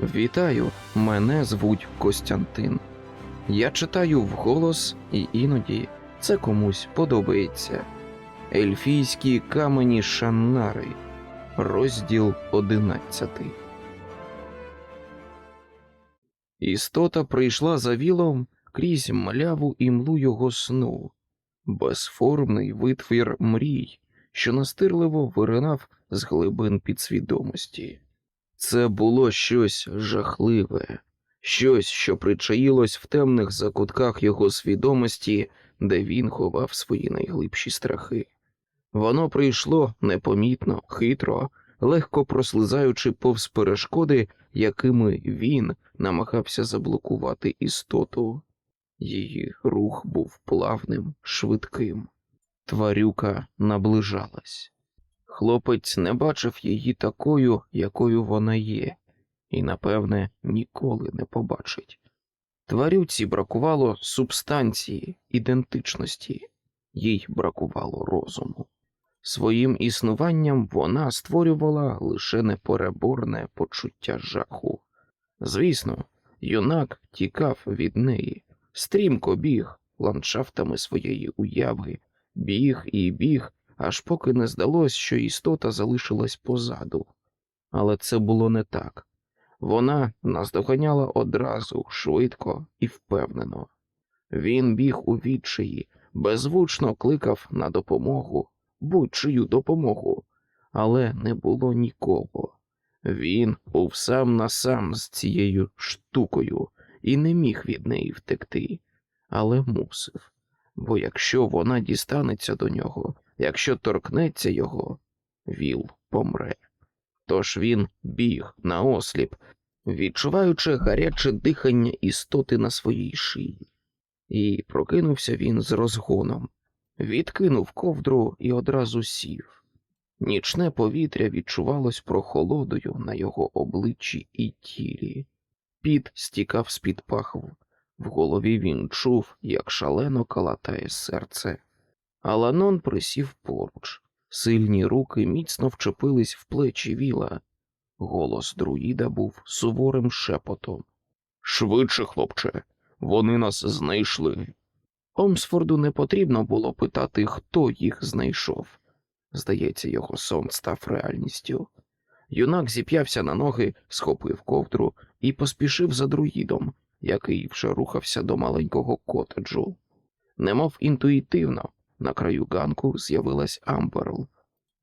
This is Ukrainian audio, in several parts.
Вітаю, мене звуть Костянтин. Я читаю вголос, і іноді це комусь подобається. Ельфійські камені Шаннари, розділ одинадцятий. Істота прийшла за вілом крізь мляву і млу його сну, безформний витвір мрій, що настирливо виринав з глибин підсвідомості. Це було щось жахливе, щось, що причаїлось в темних закутках його свідомості, де він ховав свої найглибші страхи. Воно прийшло непомітно, хитро, легко прослизаючи повз перешкоди, якими він намагався заблокувати істоту. Її рух був плавним, швидким. Тварюка наближалась. Хлопець не бачив її такою, якою вона є, і, напевне, ніколи не побачить. Тварюці бракувало субстанції, ідентичності, їй бракувало розуму. Своїм існуванням вона створювала лише непереборне почуття жаху. Звісно, юнак тікав від неї, стрімко біг ландшафтами своєї уяви, біг і біг, аж поки не здалось, що істота залишилась позаду. Але це було не так. Вона наздоганяла одразу, швидко і впевнено. Він біг у відчаї, беззвучно кликав на допомогу, будь-чию допомогу, але не було нікого. Він був сам на сам з цією штукою і не міг від неї втекти, але мусив. Бо якщо вона дістанеться до нього, якщо торкнеться його, віл помре. Тож він біг наосліп, відчуваючи гаряче дихання істоти на своїй шиї. І прокинувся він з розгоном, відкинув ковдру і одразу сів. Нічне повітря відчувалось прохолодою на його обличчі і тілі. Піт стікав з-під пахв. В голові він чув, як шалено калатає серце. Аланон присів поруч. Сильні руки міцно вчепились в плечі віла. Голос друїда був суворим шепотом. Швидше, хлопче, вони нас знайшли. Омсфорду не потрібно було питати, хто їх знайшов. Здається, його сон став реальністю. Юнак зіп'явся на ноги, схопив ковдру і поспішив за друїдом, який вже рухався до маленького котеджу. Немов інтуїтивно, на краю ганку з'явилась Амберл.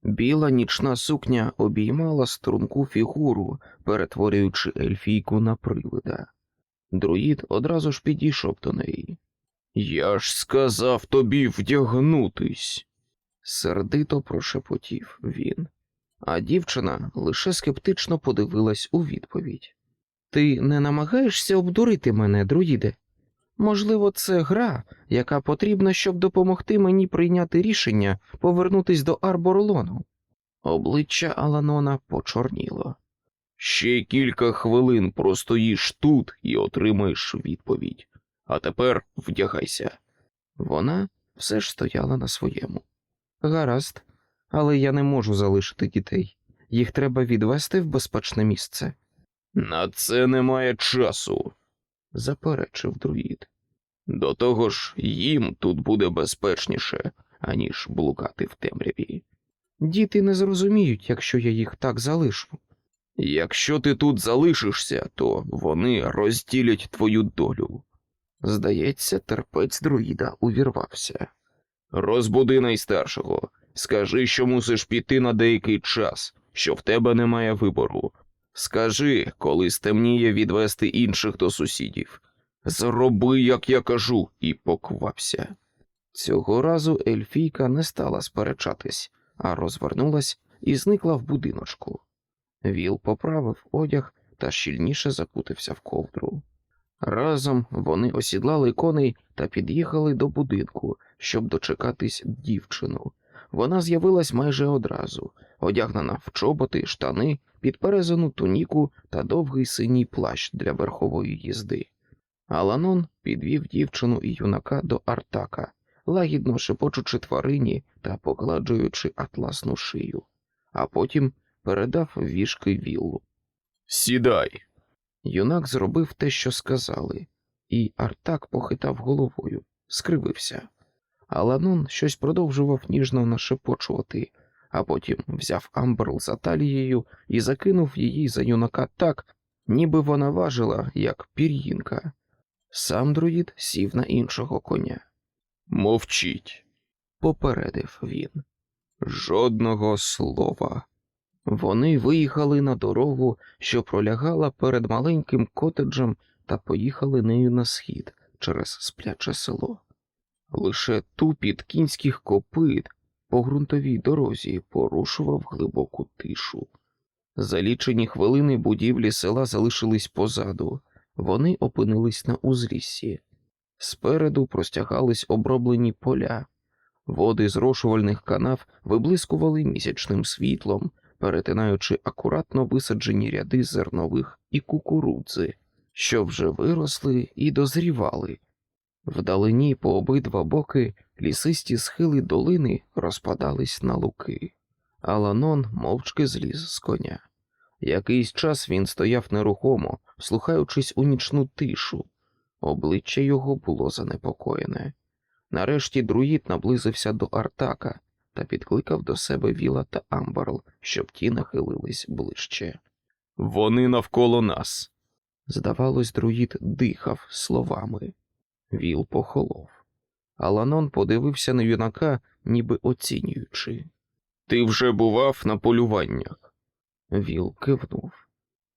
Біла нічна сукня обіймала струнку фігуру, перетворюючи ельфійку на привида. Друїд одразу ж підійшов до неї. Я ж сказав тобі вдягнутись, сердито прошепотів він, а дівчина лише скептично подивилась у відповідь. Ти не намагаєшся обдурити мене, друїде? Можливо, це гра, яка потрібна, щоб допомогти мені прийняти рішення повернутись до Арборлону. Обличчя Аланона почорніло. Ще кілька хвилин простоїш тут і отримаєш відповідь. А тепер вдягайся. Вона все ж стояла на своєму. Гаразд, але я не можу залишити дітей. Їх треба відвести в безпечне місце. На це немає часу, заперечив друїд. До того ж, їм тут буде безпечніше, аніж блукати в темряві. Діти не зрозуміють, якщо я їх так залишу. Якщо ти тут залишишся, то вони розділять твою долю. Здається, терпець друїда увірвався. Розбуди найстаршого, скажи, що мусиш піти на деякий час, що в тебе немає вибору. Скажи, коли стемніє відвести інших до сусідів. Зроби, як я кажу, і поквапся. Цього разу Ельфійка не стала сперечатись, а розвернулась і зникла в будиночку. Віл поправив одяг та щільніше закутився в ковдру. Разом вони осідлали коней та під'їхали до будинку, щоб дочекатись дівчину. Вона з'явилась майже одразу, одягнена в чоботи, штани, підперезану туніку та довгий синій плащ для верхової їзди. Аланон підвів дівчину і юнака до Артака, лагідно шепочучи тварині та погладжуючи атласну шию, а потім передав вішки віллу. Сідай. Юнак зробив те, що сказали, і Артак похитав головою, скривився. Аланон щось продовжував ніжно нашепочувати, а потім взяв Амберл за талією і закинув її за юнака так, ніби вона важила, як пір'їнка. Сам друїд сів на іншого коня. Мовчіть, попередив він. Жодного слова. Вони виїхали на дорогу, що пролягала перед маленьким котеджем, та поїхали нею на схід через спляче село. Лише тупіт кінських копит по ґрунтовій дорозі порушував глибоку тишу. За лічені хвилини будівлі села залишились позаду, вони опинились на узліссі. Спереду простягались оброблені поля, води зрошувальних канав виблискували місячним світлом, перетинаючи акуратно висаджені ряди зернових і кукурудзи, що вже виросли і дозрівали. Вдалині по обидва боки лісисті схили долини розпадались на луки. Аланон мовчки зліз з коня. Якийсь час він стояв нерухомо, вслухаючись у нічну тишу. Обличчя його було занепокоєне. Нарешті друїд наблизився до Артака та підкликав до себе Віла та Амберл, щоб ті нахилились ближче. Вони навколо нас. Здавалось, друїд дихав словами. Віл похолов. Аланон подивився на юнака, ніби оцінюючи. Ти вже бував на полюваннях. Віл кивнув.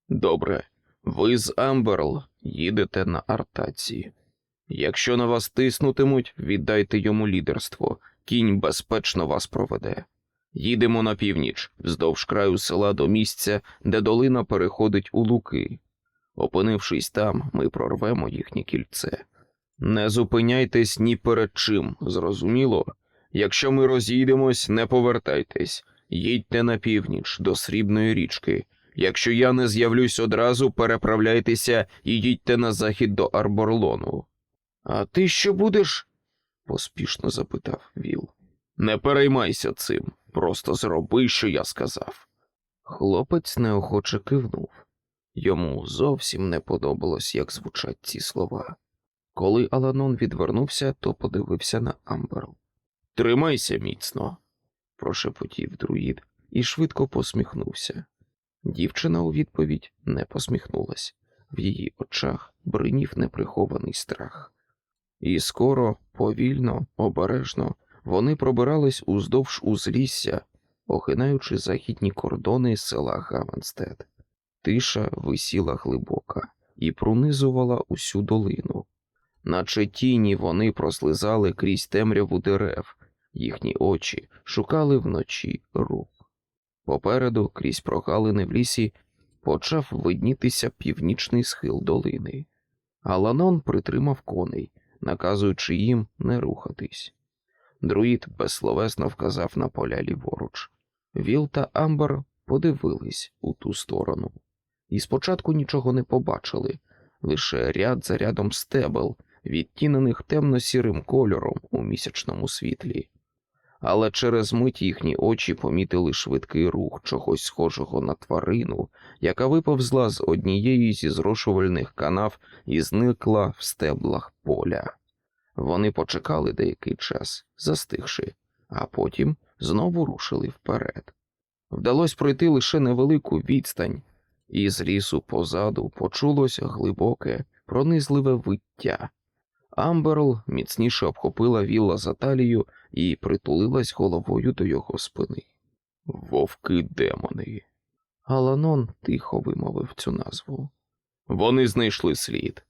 Добре, ви з Амберл їдете на артаці. Якщо на вас тиснутимуть, віддайте йому лідерство, кінь безпечно вас проведе. Їдемо на північ, вздовж краю села до місця, де долина переходить у луки. Опинившись там, ми прорвемо їхнє кільце. Не зупиняйтесь ні перед чим, зрозуміло? Якщо ми розійдемось, не повертайтесь, їдьте на північ до срібної річки. Якщо я не з'явлюсь одразу, переправляйтеся і їдьте на захід до Арборлону. А ти що будеш? поспішно запитав Віл. Не переймайся цим, просто зроби, що я сказав. Хлопець неохоче кивнув. Йому зовсім не подобалось, як звучать ці слова. Коли Аланон відвернувся, то подивився на Амберл. Тримайся міцно, прошепотів друїд і швидко посміхнувся. Дівчина у відповідь не посміхнулась, в її очах бринів неприхований страх. І скоро, повільно, обережно вони пробирались уздовж узлісся, охинаючи західні кордони села Гавенстед. Тиша висіла глибока і пронизувала усю долину. Наче тіні вони прослизали крізь темряву дерев, їхні очі шукали вночі рух. Попереду, крізь прогалини в лісі, почав виднітися північний схил долини. Аланон притримав коней, наказуючи їм не рухатись. Друїд безсловесно вказав на поля ліворуч. Віл та Амбер подивились у ту сторону, і спочатку нічого не побачили, лише ряд за рядом стебел, відтінених темно-сірим кольором у місячному світлі. Але через мить їхні очі помітили швидкий рух чогось схожого на тварину, яка виповзла з однієї зі зрошувальних канав і зникла в стеблах поля. Вони почекали деякий час, застигши, а потім знову рушили вперед. Вдалося пройти лише невелику відстань, і з лісу позаду почулося глибоке, пронизливе виття. Амберл міцніше обхопила вілла за талію і притулилась головою до його спини. Вовки демони. Аланон тихо вимовив цю назву. Вони знайшли слід.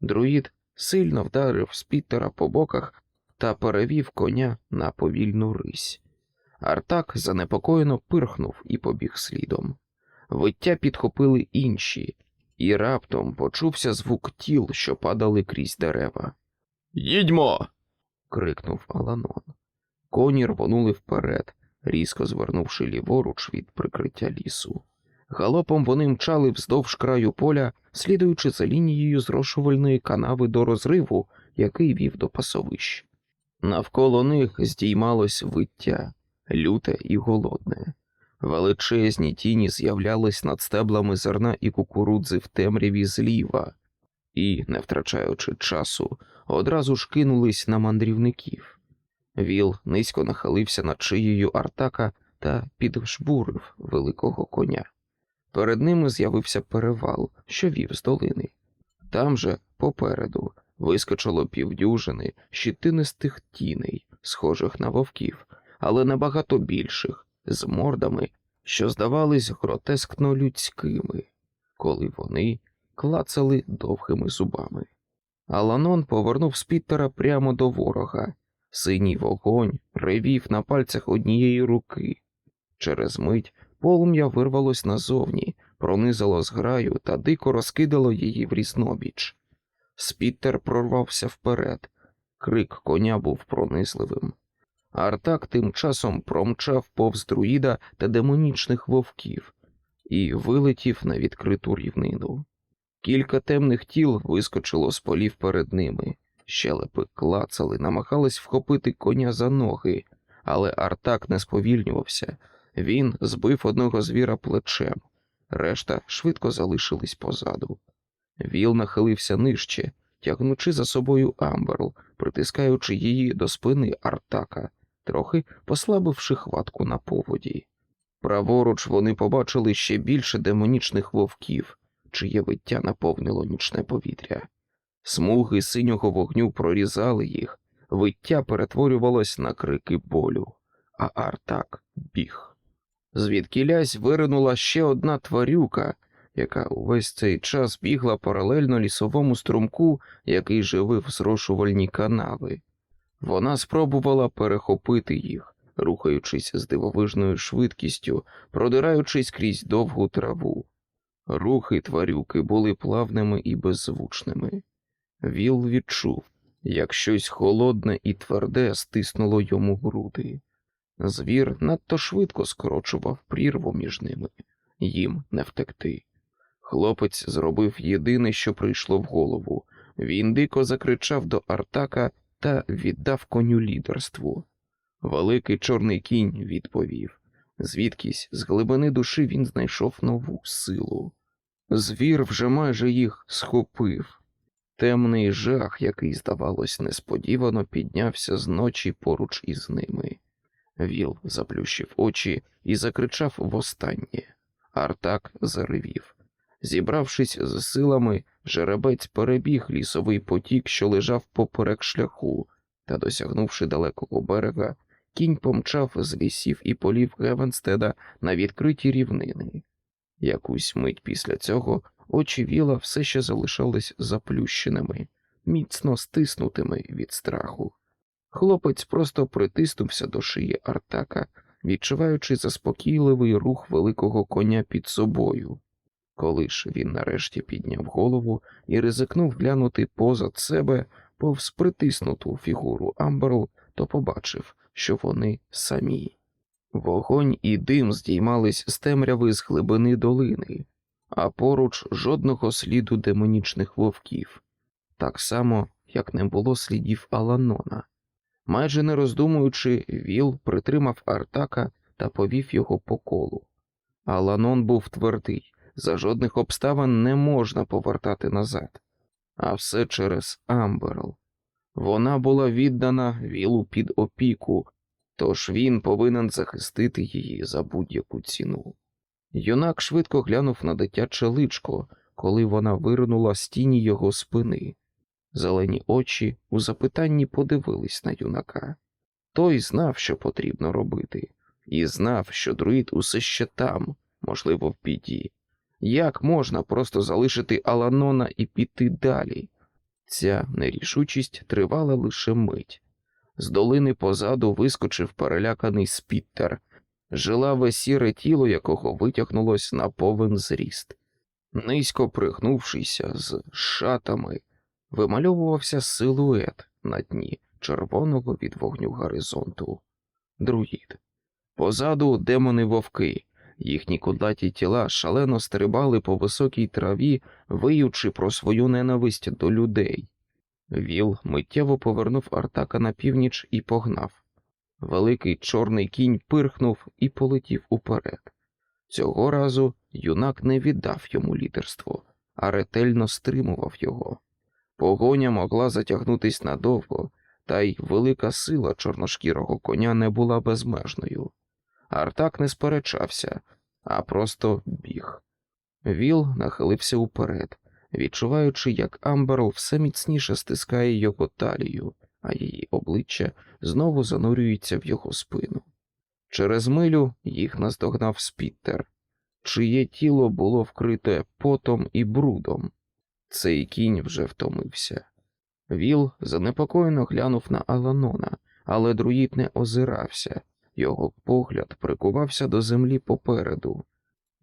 Друїд сильно вдарив спітера по боках та перевів коня на повільну рись. Артак занепокоєно пирхнув і побіг слідом. Виття підхопили інші, і раптом почувся звук тіл, що падали крізь дерева. Їдьмо. крикнув Аланон. Коні рвонули вперед, різко звернувши ліворуч від прикриття лісу. Галопом вони мчали вздовж краю поля, слідуючи за лінією зрошувальної канави до розриву, який вів до пасовищ. Навколо них здіймалось виття, люте і голодне. Величезні тіні з'являлись над стеблами зерна і кукурудзи в темряві зліва, і, не втрачаючи часу, одразу ж кинулись на мандрівників. Віл низько нахилився над шиєю Артака та піджбурив великого коня. Перед ними з'явився перевал, що вів з долини. Там же, попереду, вискочило півдюжини щитинистих тіней, схожих на вовків, але набагато більших, з мордами, що здавались гротескно людськими, коли вони клацали довгими зубами. Аланон повернув спіттера прямо до ворога. Синій вогонь ревів на пальцях однієї руки. Через мить полум'я вирвалось назовні, пронизало зграю та дико розкидало її в різнобіч. Спіттер прорвався вперед, крик коня був пронизливим. Артак тим часом промчав повз друїда та демонічних вовків і вилетів на відкриту рівнину. Кілька темних тіл вискочило з полів перед ними, щелепи клацали, намагались вхопити коня за ноги, але Артак не сповільнювався. Він збив одного звіра плечем, решта швидко залишились позаду. Віл нахилився нижче, тягнучи за собою Амберл, притискаючи її до спини Артака, трохи послабивши хватку на поводі. Праворуч вони побачили ще більше демонічних вовків, чиє виття наповнило нічне повітря. Смуги синього вогню прорізали їх, виття перетворювалось на крики болю, а Артак біг. Звідкілясь виринула ще одна тварюка, яка увесь цей час бігла паралельно лісовому струмку, який живив зрошувальні канави. Вона спробувала перехопити їх, рухаючись з дивовижною швидкістю, продираючись крізь довгу траву. Рухи тварюки були плавними і беззвучними. Віл відчув, як щось холодне і тверде стиснуло йому груди. Звір надто швидко скорочував прірву між ними, їм не втекти. Хлопець зробив єдине, що прийшло в голову. Він дико закричав до Артака та віддав коню лідерству. Великий чорний кінь відповів. Звідкись з глибини душі він знайшов нову силу. Звір вже майже їх схопив. Темний жах, який, здавалось, несподівано піднявся з ночі поруч із ними. Віл заплющив очі і закричав востаннє. Артак заревів. Зібравшись з силами, жеребець перебіг лісовий потік, що лежав поперек шляху, та, досягнувши далекого берега, кінь помчав з лісів і полів Гевенстеда на відкриті рівнини. Якусь мить після цього очі віла все ще залишались заплющеними, міцно стиснутими від страху. Хлопець просто притиснувся до шиї Артака, відчуваючи заспокійливий рух великого коня під собою. Коли ж він нарешті підняв голову і ризикнув глянути позад себе повз притиснуту фігуру Амберл, то побачив, що вони самі. Вогонь і дим здіймались з темряви з глибини долини, а поруч жодного сліду демонічних вовків, так само, як не було слідів Аланона. Майже не роздумуючи, Віл притримав Артака та повів його по колу. Аланон був твердий, за жодних обставин не можна повертати назад, а все через Амберл. Вона була віддана Вілу під опіку, тож він повинен захистити її за будь-яку ціну. Юнак швидко глянув на дитяче личко, коли вона виринула з тіні його спини. Зелені очі у запитанні подивились на юнака. Той знав, що потрібно робити, і знав, що друїд усе ще там, можливо, в біді. Як можна просто залишити Аланона і піти далі? Ця нерішучість тривала лише мить. З долини позаду вискочив переляканий спіттер, жилаве сіре тіло якого витягнулось на повен зріст. Низько пригнувшися з шатами, вимальовувався силует на дні червоного від вогню горизонту. Друїд. Позаду демони вовки, їхні кудлаті тіла шалено стрибали по високій траві, виючи про свою ненависть до людей. Віл миттєво повернув Артака на північ і погнав. Великий чорний кінь пирхнув і полетів уперед. Цього разу юнак не віддав йому лідерство, а ретельно стримував його. Погоня могла затягнутись надовго, та й велика сила чорношкірого коня не була безмежною. Артак не сперечався, а просто біг. Віл нахилився уперед, відчуваючи, як Амберл все міцніше стискає його талію, а її обличчя знову занурюється в його спину. Через милю їх наздогнав Спіттер, чиє тіло було вкрите потом і брудом. Цей кінь вже втомився. Віл занепокоєно глянув на Аланона, але друїд не озирався, його погляд прикувався до землі попереду.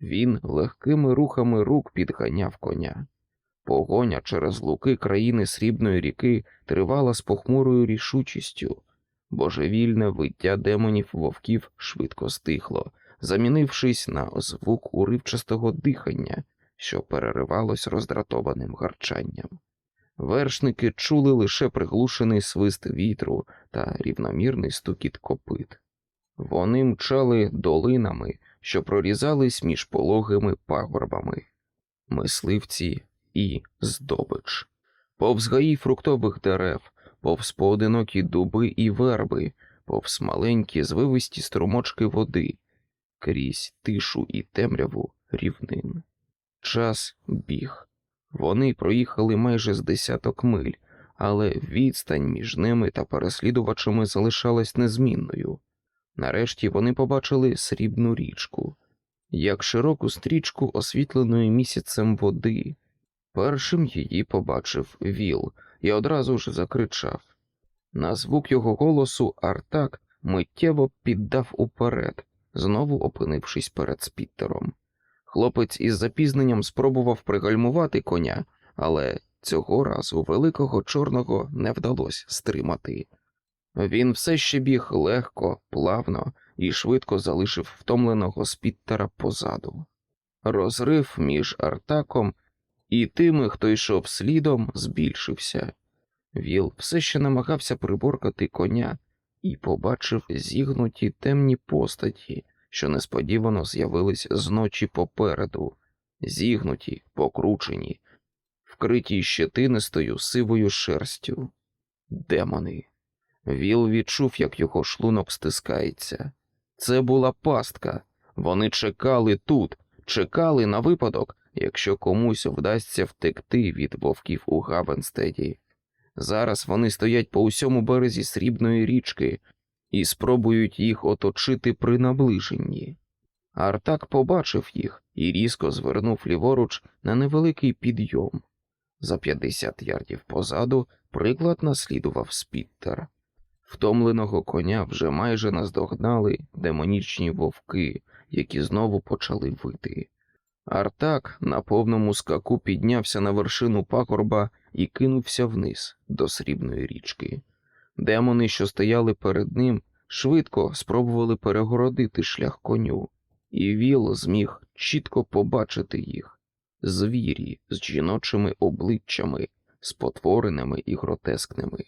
Він легкими рухами рук підганяв коня. Погоня через луки країни Срібної ріки тривала з похмурою рішучістю. Божевільне виття демонів вовків швидко стихло, замінившись на звук уривчастого дихання, що переривалось роздратованим гарчанням. Вершники чули лише приглушений свист вітру та рівномірний стукіт копит. Вони мчали долинами, що прорізались між пологими пагорбами, мисливці і здобич, повз гаї фруктових дерев, повз поодинокі дуби і верби, повз маленькі звивисті струмочки води, крізь тишу і темряву рівнин. Час біг. Вони проїхали майже з десяток миль, але відстань між ними та переслідувачами залишалась незмінною. Нарешті вони побачили срібну річку, як широку стрічку освітленої місяцем води. Першим її побачив Віл і одразу ж закричав. На звук його голосу Артак миттєво піддав уперед, знову опинившись перед спіттером. Хлопець із запізненням спробував пригальмувати коня, але цього разу великого чорного не вдалося стримати. Він все ще біг легко, плавно і швидко залишив втомленого спіттера позаду. Розрив між Артаком і тими, хто йшов слідом, збільшився. Віл все ще намагався приборкати коня і побачив зігнуті темні постаті, що несподівано з'явились зночі попереду, зігнуті, покручені, вкриті щетинистою сивою шерстю. Демони. Віл відчув, як його шлунок стискається. Це була пастка. Вони чекали тут, чекали на випадок, якщо комусь вдасться втекти від вовків у Гавенстеді. Зараз вони стоять по усьому березі срібної річки і спробують їх оточити при наближенні. Артак побачив їх і різко звернув ліворуч на невеликий підйом. За 50 ярдів позаду приклад наслідував Спіттер. Втомленого коня вже майже наздогнали демонічні вовки, які знову почали вити. Артак на повному скаку піднявся на вершину пагорба і кинувся вниз до срібної річки. Демони, що стояли перед ним, швидко спробували перегородити шлях коню, і Віл зміг чітко побачити їх звірі з жіночими обличчями, спотвореними і гротескними.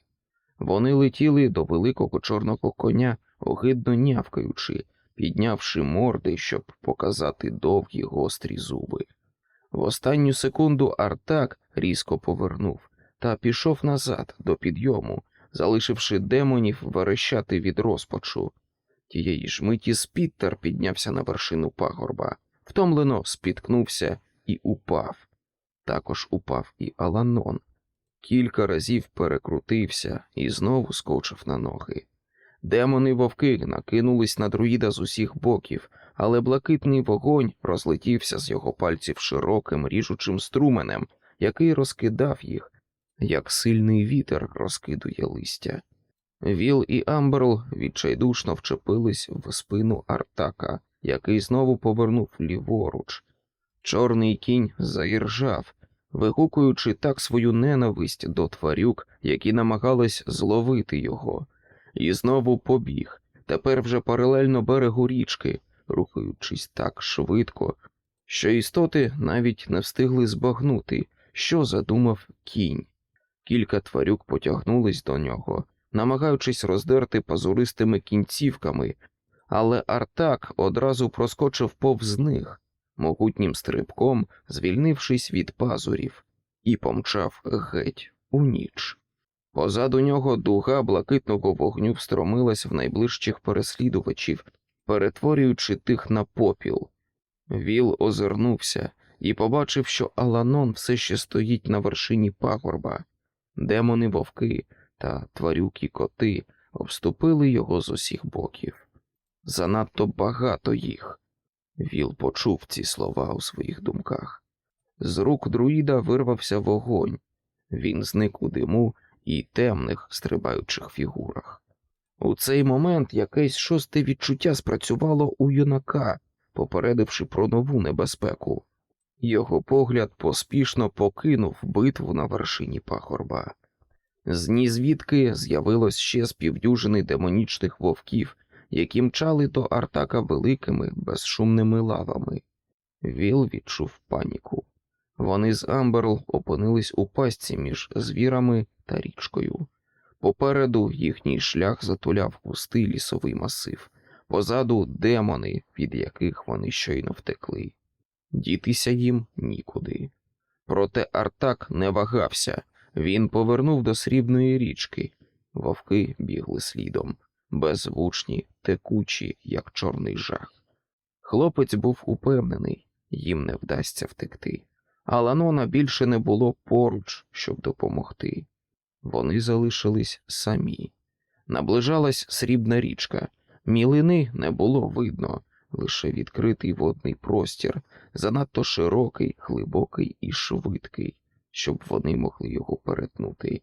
Вони летіли до великого чорного коня, огидно нявкаючи, піднявши морди, щоб показати довгі гострі зуби. В останню секунду Артак різко повернув та пішов назад до підйому, залишивши демонів верещати від розпачу. Тієї ж миті Спіттер піднявся на вершину пагорба, втомлено спіткнувся і упав. Також упав і Аланон. Кілька разів перекрутився і знову скочив на ноги. Демони вовки накинулись на друїда з усіх боків, але блакитний вогонь розлетівся з його пальців широким ріжучим струменем, який розкидав їх, як сильний вітер розкидує листя. Віл і Амберл відчайдушно вчепились в спину Артака, який знову повернув ліворуч. Чорний кінь заіржав, вигукуючи так свою ненависть до тварюк, які намагались зловити його, і знову побіг, тепер вже паралельно берегу річки, рухаючись так швидко, що істоти навіть не встигли збагнути, що задумав кінь. Кілька тварюк потягнулись до нього, намагаючись роздерти пазуристими кінцівками, але Артак одразу проскочив повз них, могутнім стрибком, звільнившись від пазурів, і помчав геть у ніч. Позаду нього дуга блакитного вогню встромилась в найближчих переслідувачів, перетворюючи тих на попіл. Віл озирнувся і побачив, що Аланон все ще стоїть на вершині пагорба. Демони вовки та тварюкі коти обступили його з усіх боків. Занадто багато їх. Віл почув ці слова у своїх думках. З рук друїда вирвався вогонь. Він зник у диму і темних стрибаючих фігурах. У цей момент якесь шосте відчуття спрацювало у юнака, попередивши про нову небезпеку. Його погляд поспішно покинув битву на вершині пагорба. З нізвідки з'явилось ще з півдюжини демонічних вовків, які мчали до Артака великими безшумними лавами. Віл відчув паніку. Вони з Амберл опинились у пастці між звірами та річкою. Попереду їхній шлях затуляв густий лісовий масив, позаду демони, від яких вони щойно втекли. Дітися їм нікуди. Проте Артак не вагався, він повернув до срібної річки. Вовки бігли слідом, беззвучні, текучі, як чорний жах. Хлопець був упевнений, їм не вдасться втекти. А Ланона більше не було поруч, щоб допомогти. Вони залишились самі. Наближалась срібна річка, мілини не було видно, лише відкритий водний простір, занадто широкий, глибокий і швидкий, щоб вони могли його перетнути.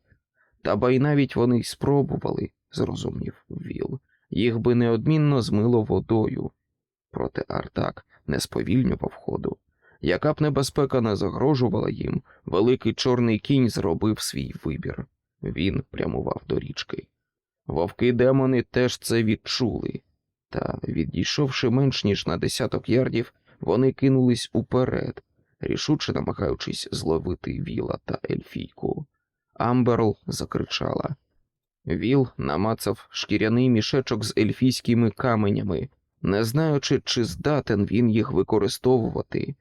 Та ба й навіть вони й спробували, зрозумів Віл, їх би неодмінно змило водою. Проте Артак не сповільнював ходу. Яка б небезпека не загрожувала їм, великий чорний кінь зробив свій вибір. Він прямував до річки. Вовки демони теж це відчули, та, відійшовши менш ніж на десяток ярдів, вони кинулись уперед, рішуче намагаючись зловити віла та ельфійку. Амберл закричала. Віл намацав шкіряний мішечок з ельфійськими каменями, не знаючи, чи здатен він їх використовувати,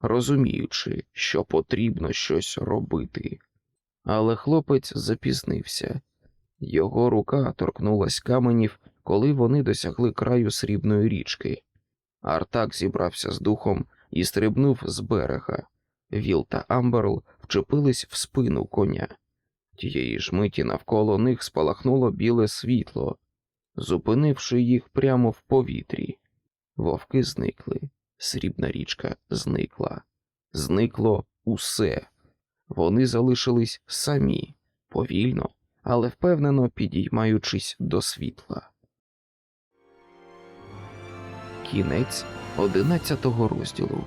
розуміючи, що потрібно щось робити. Але хлопець запізнився. Його рука торкнулась каменів, коли вони досягли краю срібної річки. Артак зібрався з духом і стрибнув з берега. Віл та Амберл вчепились в спину коня. Тієї ж миті навколо них спалахнуло біле світло, зупинивши їх прямо в повітрі. Вовки зникли, срібна річка зникла. Зникло усе. Вони залишились самі, повільно, але впевнено підіймаючись до світла. Кінець одинадцятого розділу.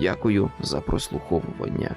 Дякую за прослуховування.